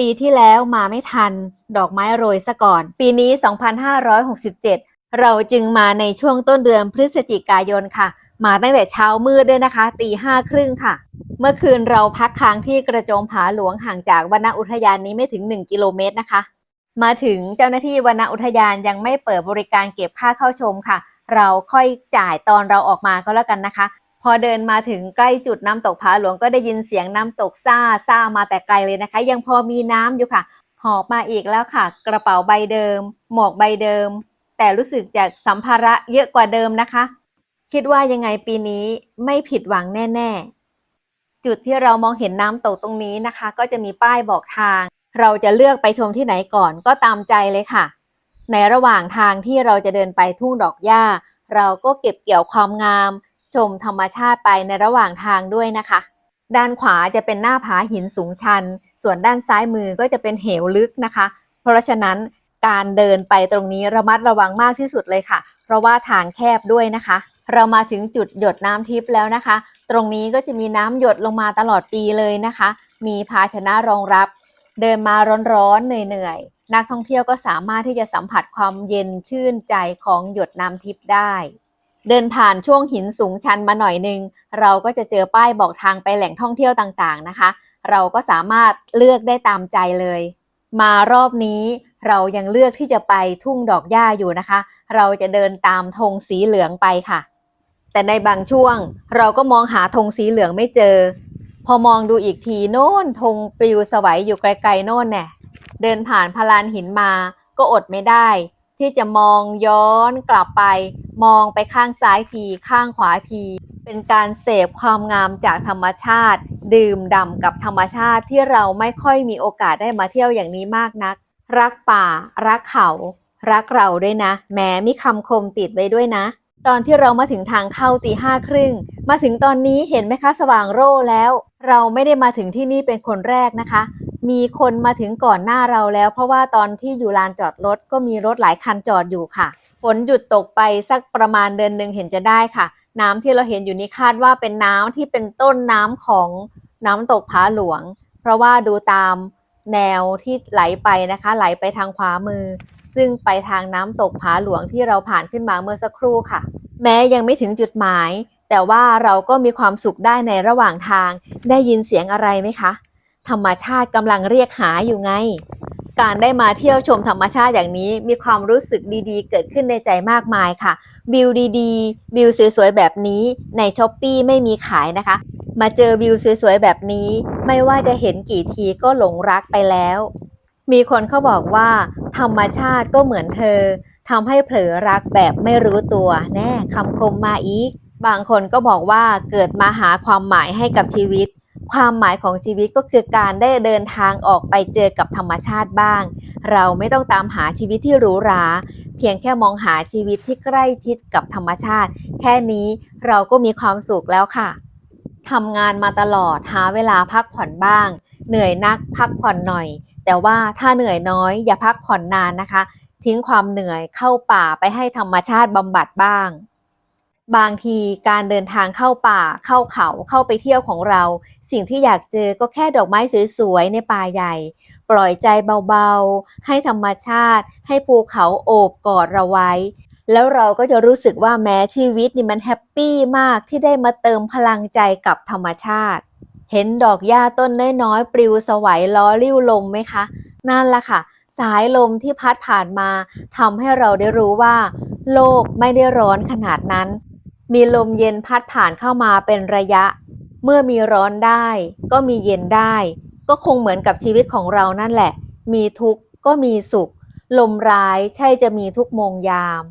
ปีที่แล้วมาไม่ทัน ดอกไม้โรยซะก่อน ปีนี้ 2567 เราจึงมาในช่วงต้นเดือนพฤศจิกายนค่ะ มาตั้งแต่เช้ามืดด้วยนะคะตีห้าครึ่งค่ะ เมื่อคืนเราพักค้างที่กระโจมผาหลวงห่างจากวนอุทยานนี้ไม่ถึง 1 กิโลเมตรนะคะ มาถึงเจ้าหน้าที่วนอุทยานยังไม่เปิดบริการเก็บค่าเข้าชมค่ะ เราค่อยจ่ายตอนเราออกมาก็แล้วกันนะคะ พอเดินมาถึงใกล้จุดน้ำตกผาหลวงก็ได้ยินเสียงน้ำตกซ่าซ่ามาแต่ไกลเลยนะคะ ยังพอมีน้ำอยู่ค่ะ หอบมาอีกแล้วค่ะ กระเป๋าใบเดิม หมวกใบเดิม แต่รู้สึกจากสัมภาระเยอะกว่าเดิมนะคะ คิดว่ายังไงปีนี้ไม่ผิดหวังแน่ ๆ จุดที่เรามองเห็นน้ำตกตรงนี้นะคะ ก็จะมีป้ายบอกทาง เราจะเลือกไปชมที่ไหนก่อนก็ตามใจเลยค่ะ ในระหว่างทางที่เราจะเดินไปทุ่งดอกหญ้า เราก็เก็บเกี่ยวความงาม ชมธรรมชาติไปในระหว่างทางด้วยนะคะ ด้านขวาจะเป็นหน้าผาหินสูงชัน ส่วนด้านซ้ายมือก็จะเป็นเหวลึกนะคะ เพราะฉะนั้นการเดินไปตรงนี้ระมัดระวังมากที่สุดเลยค่ะ เพราะว่าทางแคบด้วยนะคะ เรามาถึงจุดหยดน้ำทิพย์แล้วนะคะ ตรงนี้ก็จะมีน้ำหยดลงมาตลอดปีเลยนะคะ มีภาชนะรองรับ เดินมาร้อนๆเหนื่อยๆนักท่องเที่ยวก็สามารถที่จะสัมผัสความเย็นชื่นใจของหยดน้ำทิพย์ได้ เดินผ่านช่วงหินสูงชันมาหน่อยหนึงเราก็จะเจอป้ายบอกทางไปแหล่งท่องเที่ยวต่างๆนะคะ เราก็สามารถเลือกได้ตามใจเลย มารอบนี้เรายังเลือกที่จะไปทุ่งดอกหญ้าอยู่นะคะ เราจะเดินตามธงสีเหลืองไปค่ะ แต่ในบางช่วงเราก็มองหาธงสีเหลืองไม่เจอ พอมองดูอีกทีโน่นธงปลิวสวัยอยู่ไกลๆโน่นแน่เดินผ่านพลานหินมาก็อดไม่ได้ ที่จะมองย้อนกลับไป มองไปข้างซ้ายที ข้างขวาที เป็นการเสพความงามจากธรรมชาติ ดื่มด่ำกับธรรมชาติที่เราไม่ค่อยมีโอกาสได้มาเที่ยวอย่างนี้มากนัก รักป่า รักเขา รักเราด้วยนะ แม้มีคำคมติดไว้ด้วยนะ ตอนที่เรามาถึงทางเข้าตีห้าครึ่ง มาถึงตอนนี้เห็นไหมคะสว่างโร่แล้ว เราไม่ได้มาถึงที่นี่เป็นคนแรกนะคะ มีคนมาถึงก่อนหน้าเราแล้ว เพราะว่าตอนที่อยู่ลานจอดรถก็มีรถหลายคันจอดอยู่ค่ะ ฝนหยุดตกไปสักประมาณเดือนหนึ่งเห็นจะได้ค่ะ น้ำที่เราเห็นอยู่นี้คาดว่าเป็นน้ำที่เป็นต้นน้ำของน้ำตกผาหลวง เพราะว่าดูตามแนวที่ไหลไปนะคะ ไหลไปทางขวามือ ซึ่งไปทางน้ำตกผาหลวงที่เราผ่านขึ้นมาเมื่อสักครู่ค่ะ แม้ยังไม่ถึงจุดหมาย แต่ว่าเราก็มีความสุขได้ในระหว่างทางได้ยินเสียงอะไรไหมคะ ธรรมชาติกำลังเรียกหาอยู่ไง การได้มาเที่ยวชมธรรมชาติอย่างนี้มีความรู้สึกดีๆ เกิดขึ้นในใจมากมายค่ะวิวดีๆวิวสวยๆแบบนี้ในช้อปปีไม่มีขายนะคะ มาเจอวิวสวยๆแบบนี้ ไม่ว่าจะเห็นกี่ทีก็หลงรักไปแล้ว มีคนเขาบอกว่า ธรรมชาติก็เหมือนเธอทำให้เผลอรักแบบไม่รู้ตัวแน่คำคมมาอีก บางคนก็บอกว่าเกิดมาหาความหมายให้กับชีวิต ความหมายของชีวิตก็คือการได้เดินทางออกไปเจอกับธรรมชาติบ้าง เราไม่ต้องตามหาชีวิตที่หรูหรา เพียงแค่มองหาชีวิตที่ใกล้ชิดกับธรรมชาติ แค่นี้เราก็มีความสุขแล้วค่ะทำงานมาตลอดหาเวลาพักผ่อนบ้าง เหนื่อยนักพักผ่อนหน่อย แต่ว่าถ้าเหนื่อยน้อยอย่าพักผ่อนนานนะคะ ทิ้งความเหนื่อยเข้าป่าไปให้ธรรมชาติบำบัดบ้าง บางทีการเดินทางเข้าป่าเข้าเขาเข้าไปเที่ยวของเรา สิ่งที่อยากเจอก็แค่ดอกไม้สวยๆในป่าใหญ่ ปล่อยใจเบาๆ ให้ธรรมชาติ ให้ภูเขาโอบกอดเราไว้ แล้วเราก็จะรู้สึกว่าแม้ชีวิตนี่มันแฮปปี้มากที่ได้มาเติมพลังใจกับธรรมชาติ เห็นดอกหญ้าต้นน้อยๆปลิวสวัยล้อลิ้วลมไหมคะ นั่นละค่ะ สายลมที่พัดผ่านมาทำให้เราได้รู้ว่า โลกไม่ได้ร้อนขนาดนั้น มีลมเย็นพัดผ่านเข้ามาเป็นระยะ เมื่อมีร้อนได้ ก็มีเย็นได้ ก็คงเหมือนกับชีวิตของเรานั่นแหละ มีทุกข์ก็มีสุข ลมร้ายใช่จะมีทุกโมงยาม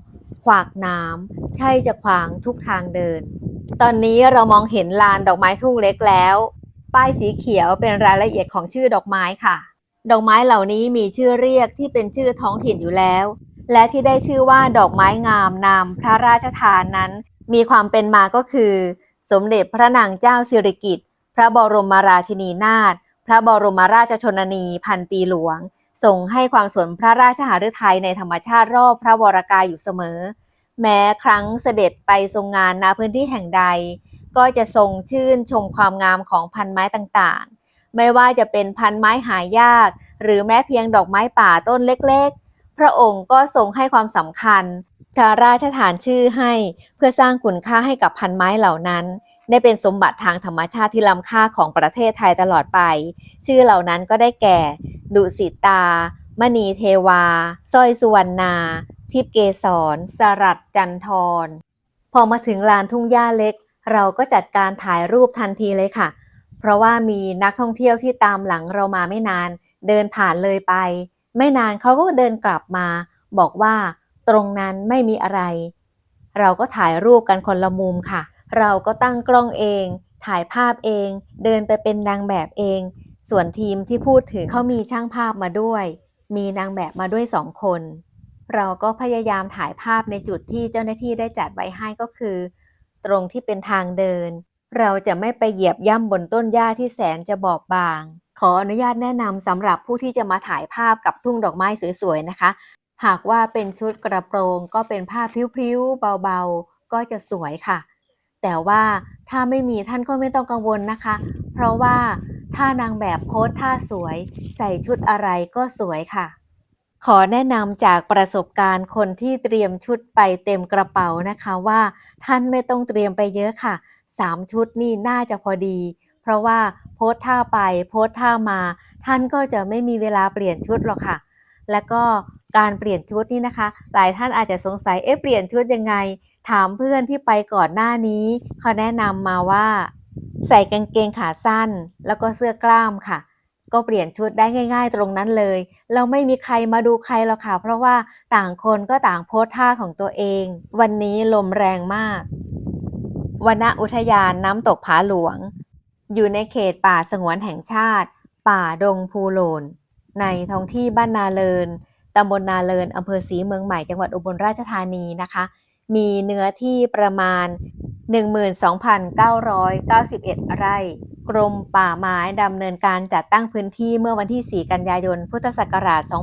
ขวากน้ำใช่จะขวางทุกทางเดิน ตอนนี้เรามองเห็นลานดอกไม้ทุ่งเล็กแล้ว ป้ายสีเขียวเป็นรายละเอียดของชื่อดอกไม้ค่ะ ดอกไม้เหล่านี้มีชื่อเรียกที่เป็นชื่อท้องถิ่นอยู่แล้วและที่ได้ชื่อว่าดอกไม้งามนามพระราชทานนั้น มีความเป็นมาก็คือ สมเด็จพระนางเจ้าสิริกิติ์พระบรมราชินีนาถพระบรมราชชนนีพันปีหลวงทรงให้ความสนพระราชหฤทัยในธรรมชาติรอบพระวรากายอยู่เสมอ แม้ครั้งเสด็จไปทรงงานณพื้นที่แห่งใด ก็จะทรงชื่นชมความงามของพันไม้ต่างๆ ไม่ว่าจะเป็นพันไม้หายาก หรือแม้เพียงดอกไม้ป่าต้นเล็กๆ พระองค์ก็ทรงให้ความสำคัญ พระราชทานชื่อให้เพื่อสร้างคุณค่าให้กับพันไม้เหล่านั้น ได้เป็นสมบัติทางธรรมชาติที่ล้ำค่าของประเทศไทยตลอดไป ชื่อเหล่านั้นก็ได้แก่ ดุสิตา มณีเทวาสร้อยสุวรรณา ทิพเกสรสรัตจันทร พอมาถึงลานทุ่งหญ้าเล็ก เราก็จัดการถ่ายรูปทันทีเลยค่ะ เพราะว่ามีนักท่องเที่ยวที่ตามหลังเรามาไม่นาน เดินผ่านเลยไป ไม่นานเขาก็เดินกลับมา บอกว่า ตรงนั้นไม่มีอะไร เราก็ถ่ายรูปกันคนละมุมค่ะ เราก็ตั้งกล้องเอง ถ่ายภาพเอง เดินไปเป็นนางแบบเอง ส่วนทีมที่พูดถึงเขามีช่างภาพมาด้วย มีนางแบบมาด้วยสองคน เราก็พยายามถ่ายภาพในจุดที่เจ้าหน้าที่ได้จัดไว้ให้ก็คือ ตรงที่เป็นทางเดิน เราจะไม่ไปเหยียบย่ำบนต้นหญ้าที่แสนจะบอบบางขออนุญาตแนะนำสำหรับผู้ที่จะมาถ่ายภาพกับทุ่งดอกไม้สวยๆนะคะ หากว่าเป็นชุดกระโปรงก็เป็นผ้าพริ้วๆเบาๆ ก็จะสวยค่ะ แต่ว่าถ้าไม่มีท่านก็ไม่ต้องกังวลนะคะ เพราะว่าถ้านางแบบโพสท่าสวย ใส่ชุดอะไรก็สวยค่ะ ขอแนะนำจากประสบการณ์คนที่เตรียมชุดไปเต็มกระเป๋านะคะว่า ท่านไม่ต้องเตรียมไปเยอะค่ะ 3 ชุดนี่น่าจะพอดี เพราะว่าโพสท่าไปโพสท่ามา ท่านก็จะไม่มีเวลาเปลี่ยนชุดหรอกค่ะ แล้วก็ การเปลี่ยนชุดนี่นะคะ หลายท่านอาจจะสงสัยเอ๊ะเปลี่ยนชุดยังไง ถามเพื่อนที่ไปก่อนหน้านี้เขาแนะนำมาว่า ใส่กางเกงขาสั้น แล้วก็เสื้อกล้ามค่ะ ก็เปลี่ยนชุดได้ง่าย ๆ ตรงนั้นเลย เราไม่มีใครมาดูใครหรอกค่ะ เพราะว่าต่างคนก็ต่างโพสท่าของตัวเอง วันนี้ลมแรงมากวนอุทยานน้ำตกผาหลวง อยู่ในเขตป่าสงวนแห่งชาติ ป่าดงภูโลน ในท้องที่บ้านนาเลินำบลนาเลินอำเภอศรีเมืองใหม่จังหวัดอุบลราชธานีนะคะ มีเนื้อที่ประมาณ 12,991 ไร่ กรมป่าไม้ดำเนินการจัดตั้งพื้นที่เมื่อวันที่ 4 กันยายน พุทธศักราช 2538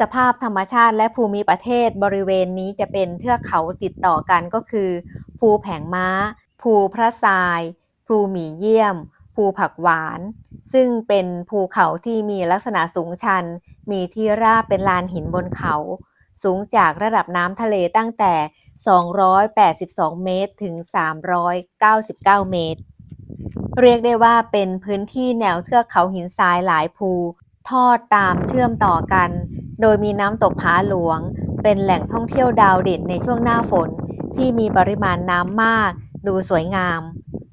สภาพธรรมชาติและภูมิประเทศบริเวณนี้จะเป็นเทือกเขาติดต่อกันก็คือ ภูแผงม้า ภูพระทราย ภูหมีเยี่ยม ภูผักหวาน ซึ่งเป็นภูเขาที่มีลักษณะสูงชัน มีที่ราบเป็นลานหินบนเขา สูงจากระดับน้ำทะเลตั้งแต่ 282 เมตรถึง 399 เมตร เรียกได้ว่าเป็นพื้นที่แนวเทือกเขาหินทรายหลายภู ทอดตามเชื่อมต่อกัน โดยมีน้ำตกผาหลวง เป็นแหล่งท่องเที่ยวดาวเด่นในช่วงหน้าฝน ที่มีปริมาณน้ำมาก ดูสวยงาม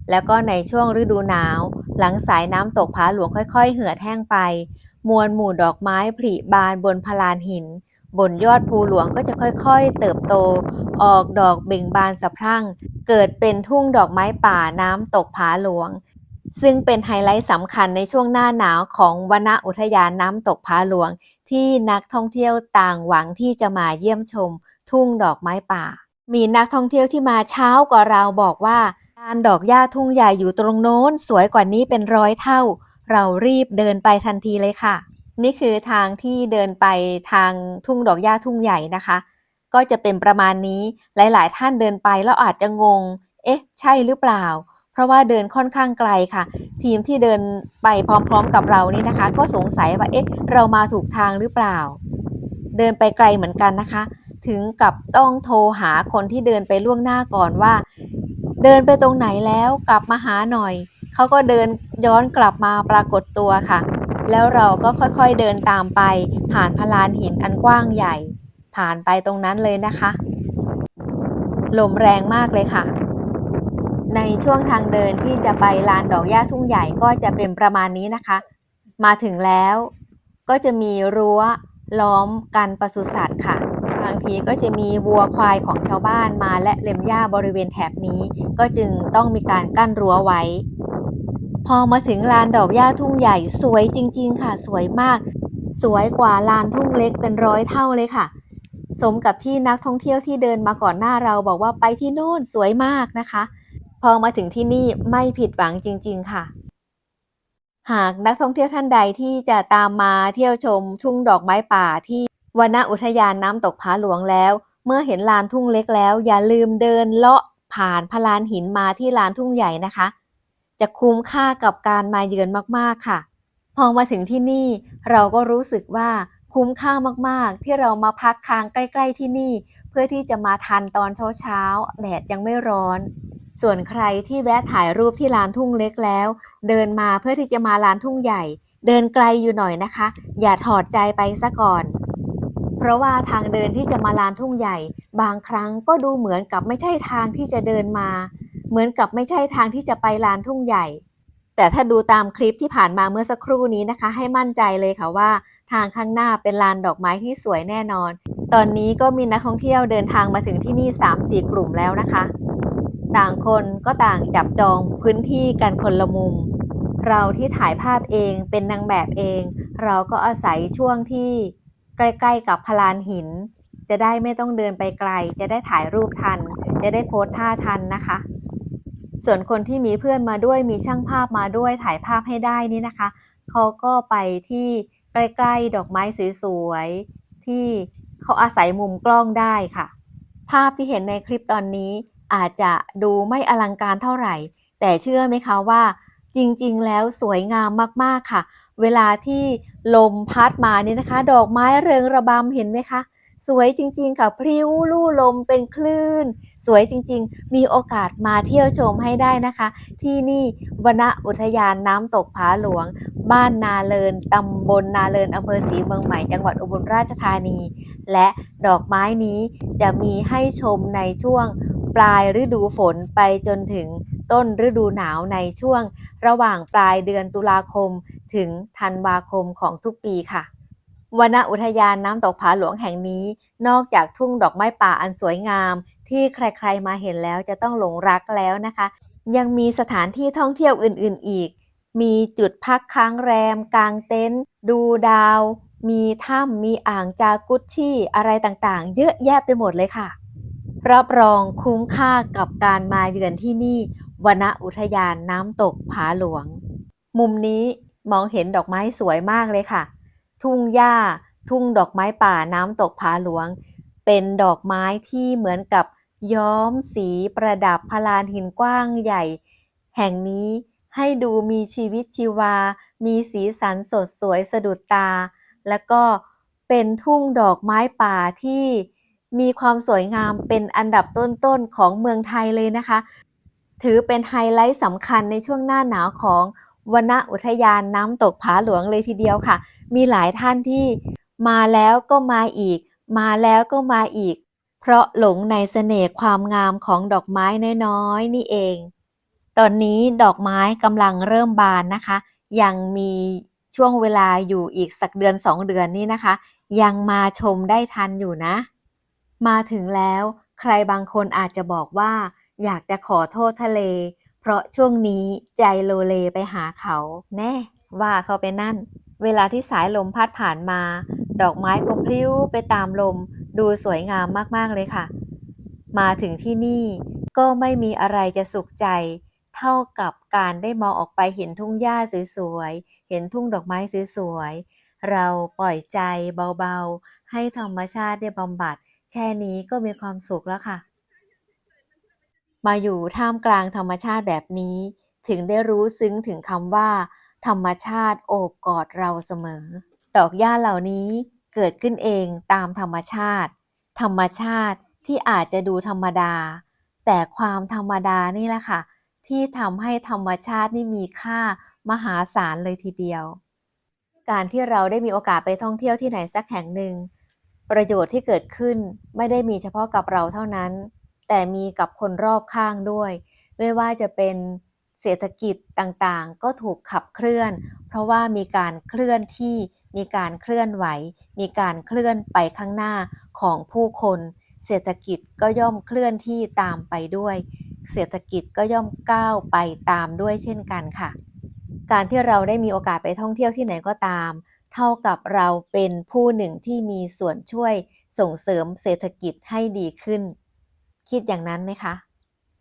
แล้วก็ในช่วงฤดูหนาว หลังสายน้ำตกผาหลวงค่อยๆ เหือดแห้งไป มวลหมู่ดอกไม้ผลิบานบนพลานหิน บนยอดภูหลวงก็จะค่อยๆ เติบโต ออกดอกเบ่งบานสะพรั่ง เกิดเป็นทุ่งดอกไม้ป่าน้ำตกผาหลวง ซึ่งเป็นไฮไลท์สำคัญในช่วงหน้าหนาวของวนอุทยานน้ำตกผาหลวง ที่นักท่องเที่ยวต่างหวังที่จะมาเยี่ยมชม ทุ่งดอกไม้ป่า มีนักท่องเที่ยวที่มาเช้ากว่าเราบอกว่า ลานดอกหญ้าทุ่งใหญ่อยู่ตรงโน้น สวยกว่านี้เป็นร้อยเท่า เรารีบเดินไปทันทีเลยค่ะ นี่คือทางที่เดินไปทางทุ่งดอกหญ้าทุ่งใหญ่นะคะ ก็จะเป็นประมาณนี้หลาย ๆ ท่านเดินไปแล้วอาจจะงง เอ๊ะ ใช่หรือเปล่า เพราะว่าเดินค่อนข้างไกลค่ะ ทีมที่เดินไปพร้อม ๆ กับเรานี่นะคะ ก็สงสัยว่าเอ๊ะ เรามาถูกทางหรือเปล่า เดินไปไกลเหมือนกันนะคะ ถึงกับต้องโทรหาคนที่เดินไปล่วงหน้าก่อนว่า เดินไปตรงไหนแล้วกลับมาหาหน่อย เขาก็เดินย้อนกลับมาปรากฏตัวค่ะ แล้วเราก็ค่อยๆเดินตามไป ผ่านพลานหินอันกว้างใหญ่ ผ่านไปตรงนั้นเลยนะคะ ลมแรงมากเลยค่ะ ในช่วงทางเดินที่จะไปลานดอกหญ้าทุ่งใหญ่ก็จะเป็นประมาณนี้นะคะ มาถึงแล้วก็จะมีรั้วล้อมกันปศุสัตว์ค่ะ บางทีก็จะมีวัวควายของชาวบ้านมาและเล็มหญ้าบริเวณแถบนี้ ก็จึงต้องมีการกั้นรั้วไว้ พอมาถึงลานดอกหญ้าทุ่งใหญ่สวยจริง ๆ ค่ะ สวยมาก สวยกว่าลานทุ่งเล็กเป็นร้อยเท่าเลยค่ะ สมกับที่นักท่องเที่ยวที่เดินมาก่อนหน้าเราบอกว่าไปที่โน่นสวยมากนะคะ พอมาถึงที่นี่ไม่ผิดหวังจริง ๆ ค่ะหากนักท่องเที่ยวท่านใดที่จะตามมาเที่ยวชมทุ่งดอกไม้ป่าที่ วันอุทยานน้ำตกผาหลวงแล้ว เมื่อเห็นลานทุ่งเล็กแล้ว อย่าลืมเดินเลาะผ่านพลานหินมาที่ลานทุ่งใหญ่นะคะ จะคุ้มค่ากับการมาเยือนมากๆค่ะ พอมาถึงที่นี่เราก็รู้สึกว่าคุ้มค่ามากๆ ที่เรามาพักค้างใกล้ ๆ ที่นี่ เพื่อที่จะมาทันตอนเช้าๆแดดยังไม่ร้อน ส่วนใครที่แวะถ่ายรูปที่ลานทุ่งเล็กแล้ว เดินมาเพื่อที่จะมาลานทุ่งใหญ่ เดินไกลอยู่หน่อยนะคะ อย่าถอดใจไปซะก่อน เพราะว่าทางเดินที่จะมาลานทุ่งใหญ่ บางครั้งก็ดูเหมือนกับไม่ใช่ทางที่จะเดินมา เหมือนกับไม่ใช่ทางที่จะไปลานทุ่งใหญ่ แต่ถ้าดูตามคลิปที่ผ่านมาเมื่อสักครู่นี้นะคะ ให้มั่นใจเลยค่ะว่า ทางข้างหน้าเป็นลานดอกไม้ที่สวยแน่นอน ตอนนี้ก็มีนักท่องเที่ยวเดินทางมาถึงที่นี่ 3-4 กลุ่มแล้วนะคะ ต่างคนก็ต่างจับจองพื้นที่กันคนละมุมเราที่ถ่ายภาพเองเป็นนางแบบเอง เราก็อาศัยช่วงที่ ใกล้ ๆ กับพลานหิน จะได้ไม่ต้องเดินไปไกล จะได้ถ่ายรูปทัน จะได้โพสท่าทันนะคะ ส่วนคนที่มีเพื่อนมาด้วยมีช่างภาพมาด้วยถ่ายภาพให้ได้นี่นะคะเขาก็ไปที่ใกล้ๆดอกไม้สวยๆที่เขาอาศัยมุมกล้องได้ค่ะ ภาพที่เห็นในคลิปตอนนี้อาจจะดูไม่อลังการเท่าไหร่ แต่เชื่อไหมคะว่า จริงๆ แล้วสวยงามมากๆค่ะ เวลาที่ลมพัดมาเนี่ยนะคะ ดอกไม้เริงระบำเห็นไหมคะ สวยจริง ๆ ค่ะพริ้วลู่ลมเป็นคลื่น สวยจริง ๆ มีโอกาสมาเที่ยวชมให้ได้นะคะ ที่นี่วนอุทยานน้ำตกผาหลวง บ้านนาเลินตำบลนาเลินอำเภอศรีเมืองใหม่จังหวัดอุบลราชธานี และดอกไม้นี้จะมีให้ชมในช่วงปลายฤดูฝนไปจนถึงต้นฤดูหนาวในช่วง ระหว่างปลายเดือนตุลาคม ถึงธันวาคมของทุกปีค่ะวนอุทยานน้ำตกผาหลวงแห่งนี้ นอกจากทุ่งดอกไม้ป่าอันสวยงาม ที่ใครๆมาเห็นแล้วจะต้องหลงรักแล้วนะคะ ยังมีสถานที่ท่องเที่ยวอื่นๆอีก มีจุดพักค้างแรมกางเต็นท์ดูดาว มีถ้ำมีอ่างจากุชชี่อะไรต่างๆ เยอะแยะไปหมดเลยค่ะ รับรองคุ้มค่ากับการมาเยือนที่นี่วนอุทยานน้ำตกผาหลวง มุมนี้ มองเห็นดอกไม้สวยมากเลยค่ะ ทุ่งหญ้า ทุ่งดอกไม้ป่าน้ำตกผาหลวง เป็นดอกไม้ที่เหมือนกับย้อมสีประดับพลานหินกว้างใหญ่ แห่งนี้ให้ดูมีชีวิตชีวา มีสีสันสดสวยสะดุดตา แล้วก็เป็นทุ่งดอกไม้ป่าที่มีความสวยงามเป็นอันดับต้นๆของเมืองไทยเลยนะคะ ถือเป็นไฮไลท์สำคัญในช่วงหน้าหนาวของ วนอุทยานน้ำตกผาหลวงเลยทีเดียวค่ะ มีหลายท่านที่มาแล้วก็มาอีก มาแล้วก็มาอีก เพราะหลงในเสน่ห์ความงามของดอกไม้น้อยๆ นี่เอง ตอนนี้ดอกไม้กำลังเริ่มบานนะคะ ยังมีช่วงเวลาอยู่อีกสักเดือนสองเดือนนี่นะคะ ยังมาชมได้ทันอยู่นะ มาถึงแล้ว ใครบางคนอาจจะบอกว่า อยากจะขอโทษทะเล ราะช่วงนี้ใจโลเลไปหาเขา แน่ว่าเขาไปนั่น เวลาที่สายลมพัดผ่านมา ดอกไม้ก็พลิ้วไปตามลม ดูสวยงามมากๆเลยค่ะ มาถึงที่นี่ก็ไม่มีอะไรจะสุขใจ เท่ากับการได้มองออกไปเห็นทุ่งหญ้าสวยๆ เห็นทุ่งดอกไม้สวยๆ เราปล่อยใจเบาๆ ให้ธรรมชาติได้บำบัด แค่นี้ก็มีความสุขแล้วค่ะ มาอยู่ท่ามกลางธรรมชาติแบบนี้ ถึงได้รู้ซึ้งถึงคำว่า ธรรมชาติโอบกอดเราเสมอ ดอกหญ้าเหล่านี้เกิดขึ้นเองตามธรรมชาติ ธรรมชาติที่อาจจะดูธรรมดา แต่ความธรรมดานี่แหละค่ะ ที่ทำให้ธรรมชาตินี่มีค่ามหาศาลเลยทีเดียว การที่เราได้มีโอกาสไปท่องเที่ยวที่ไหนสักแห่งหนึ่งประโยชน์ที่เกิดขึ้นไม่ได้มีเฉพาะกับเราเท่านั้น แต่มีกับคนรอบข้างด้วย ไม่ว่าจะเป็นเศรษฐกิจต่างๆ ก็ถูกขับเคลื่อน เพราะว่ามีการเคลื่อนที่ มีการเคลื่อนไหว มีการเคลื่อนไปข้างหน้าของผู้คน เศรษฐกิจก็ย่อมเคลื่อนที่ตามไปด้วย เศรษฐกิจก็ย่อมก้าวไปตามด้วยเช่นกันค่ะ การที่เราได้มีโอกาสไปท่องเที่ยวที่ไหนก็ตาม เท่ากับเราเป็นผู้หนึ่งที่มีส่วนช่วยส่งเสริมเศรษฐกิจให้ดีขึ้น คิดอย่างนั้นไหมคะ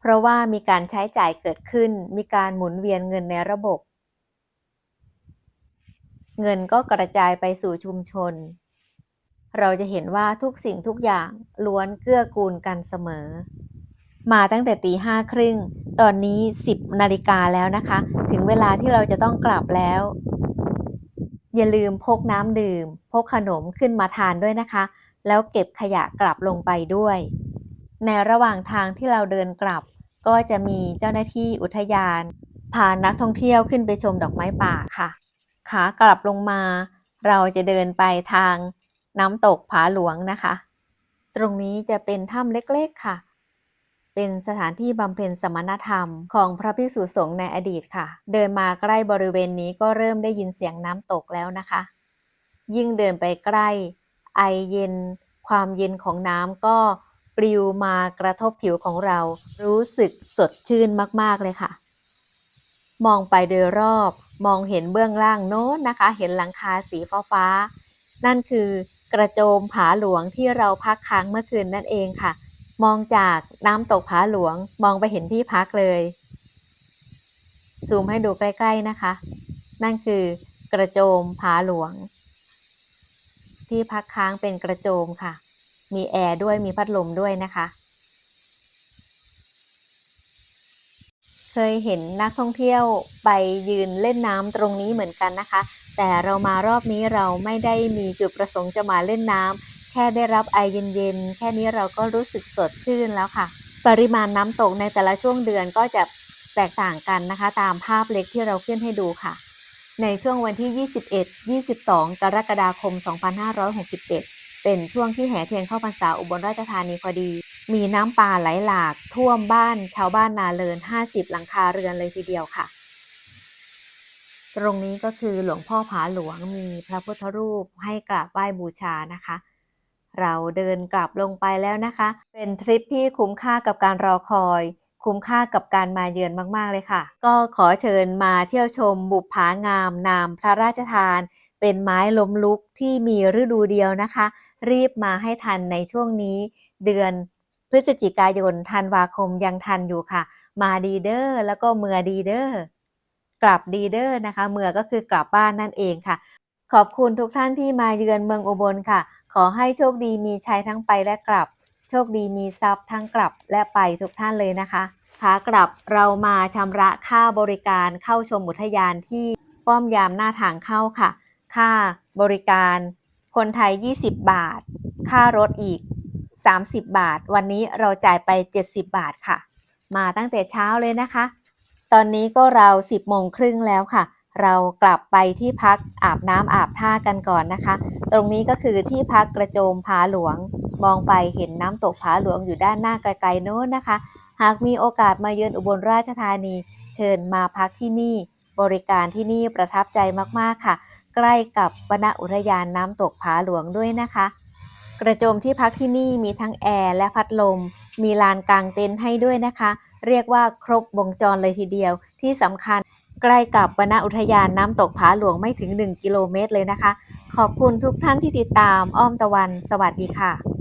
เพราะว่ามีการใช้จ่ายเกิดขึ้น มีการหมุนเวียนเงินในระบบ เงินก็กระจายไปสู่ชุมชน เราจะเห็นว่าทุกสิ่งทุกอย่างล้วนเกื้อกูลกันเสมอ มาตั้งแต่ตีห้าครึ่ง ตอนนี้ 10นาฬิกาแล้วนะคะ ถึงเวลาที่เราจะต้องกลับแล้ว อย่าลืมพกน้ำดื่ม พกขนมขึ้นมาทานด้วยนะคะ แล้วเก็บขยะกลับลงไปด้วย ในระหว่างทางที่เราเดินกลับ ก็จะมีเจ้าหน้าที่อุทยานพานักท่องเที่ยวขึ้นไปชมดอกไม้ป่าค่ะขากลับลงมา เราจะเดินไปทางน้ำตกผาหลวงนะคะ ตรงนี้จะเป็นถ้ำเล็กๆค่ะ เป็นสถานที่บำเพ็ญสมณธรรมของพระภิกษุสงฆ์ในอดีตค่ะ เดินมาใกล้บริเวณนี้ก็เริ่มได้ยินเสียงน้ำตกแล้วนะคะ ยิ่งเดินไปใกล้ ไอเย็น ความเย็นของน้ำก็ ปลิวมากระทบผิวของเรา รู้สึกสดชื่นมาก ๆ เลยค่ะ มองไปโดยรอบมองเห็นเบื้องล่างโน้นนะคะ เห็นหลังคาสีฟ้าฟานั่นคือกระโจมผาหลวงที่เราพักค้างเมื่อคืนนั่นเองค่ะ มองจากน้ำตกผาหลวง มองไปเห็นที่พักเลยซูมให้ดูใกล้ ๆนะคะ นั่นคือกระโจมผาหลวง ที่พักค้างเป็นกระโจมค่ะ มีแอร์ด้วยมีพัดลมด้วยนะคะ เคยเห็นนักท่องเที่ยวไปยืนเล่นน้ำตรงนี้เหมือนกันนะคะ แต่เรามารอบนี้เราไม่ได้มีจุดประสงค์จะมาเล่นน้ำแค่ได้รับไอเย็นๆแค่นี้เราก็รู้สึกสดชื่นแล้วค่ะ ปริมาณน้ำตกในแต่ละช่วงเดือนก็จะแตกต่างกันนะคะ ตามภาพเล็กที่เราขึ้นให้ดูค่ะ ในช่วงวันที่ 21 22 กรกฎาคม 2567 เป็นช่วงที่แห่เทียนเข้าพรรษาอุบลราชธานีพอดี มีน้ำป่าไหลหลาก ท่วมบ้านชาวบ้านนาเลิน 50 หลังคาเรือนเลยทีเดียวค่ะ ตรงนี้ก็คือหลวงพ่อผาหลวงมีพระพุทธรูปให้กราบไหว้บูชานะคะ เราเดินกลับลงไปแล้วนะคะ เป็นทริปที่คุ้มค่ากับการรอคอย คุ้มค่ากับการมาเยือนมากๆเลยค่ะ ก็ขอเชิญมาเที่ยวชมบุปผางามนามพระราชทาน เป็นไม้ล้มลุกที่มีฤดูเดียวนะคะ รีบมาให้ทันในช่วงนี้ เดือนพฤศจิกายนธันวาคมยังทันอยู่ค่ะ มาดีเดอร์แล้วก็เมือดีเดอร์กลับดีเดอร์นะคะ เมือก็คือกลับบ้านนั่นเองค่ะ ขอบคุณทุกท่านที่มาเยือนเมืองอุบลค่ะ ขอให้โชคดีมีชัยทั้งไปและกลับ โชคดีมีทรัพย์ทั้งกลับและไปทุกท่านเลยนะคะ ขากลับเรามาชำระค่าบริการเข้าชมอุทยานที่ป้อมยามหน้าทางเข้าค่ะ ค่าบริการคนไทย 20 บาท ค่ารถอีก 30 บาท วันนี้เราจ่ายไป 70 บาทค่ะ มาตั้งแต่เช้าเลยนะคะ ตอนนี้ก็เรา 10โมงครึ่งแล้วค่ะ เรากลับไปที่พักอาบน้ำอาบท่ากันก่อนนะคะ ตรงนี้ก็คือที่พักกระโจมผาหลวง มองไปเห็นน้ำตกผาหลวงอยู่ด้านหน้าไกลๆโน้นนะคะ หากมีโอกาสมาเยือนอุบลราชธานี เชิญมาพักที่นี่ บริการที่นี่ประทับใจมากๆค่ะ ใกล้กับวนอุทยานน้ำตกผาหลวงด้วยนะคะ กระโจมที่พักที่นี่มีทั้งแอร์และพัดลม มีลานกลางเต็นท์ให้ด้วยนะคะ เรียกว่าครบวงจรเลยทีเดียวที่สำคัญใกล้กับวนอุทยานน้ำตกผาหลวงไม่ถึง 1 กิโลเมตรเลยนะคะ ขอบคุณทุกท่านที่ติดตามอ้อมตะวัน สวัสดีค่ะ